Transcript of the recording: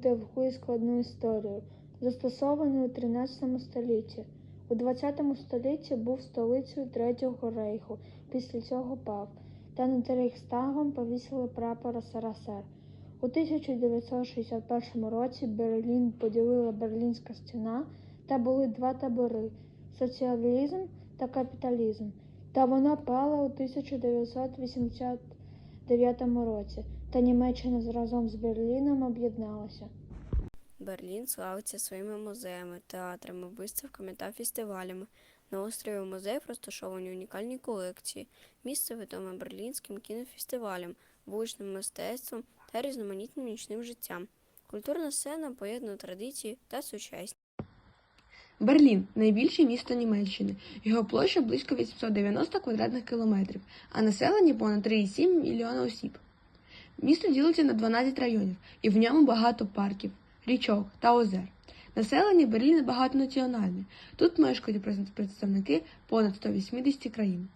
довгу і складну історію, застосовану у 13 столітті. У 20 столітті був столицею Третього рейху, після цього пав, та над Рейхстагом повісили прапор СРСР. У 1961 році Берлін поділила Берлінська стіна та були два табори соціалізм та капіталізм. Та вона пала у 1989 році, та Німеччина разом з Берліном об'єдналася. Берлін славиться своїми музеями, театрами, виставками та фестивалями. На острові музеїв розташовані унікальні колекції. Місце відоме берлінським кінофестивалем, вуличним мистецтвом та різноманітним нічним життям. Культурна сцена поєднує традиції та сучасність. Берлін найбільше місто Німеччини. Його площа близько 890 квадратних кілометрів, а населення понад 3,7 мільйона осіб. Місто ділиться на 12 районів, і в ньому багато парків, річок та озер. Населення Берліна багатонаціональне. Тут мешкають представники понад 180 країн.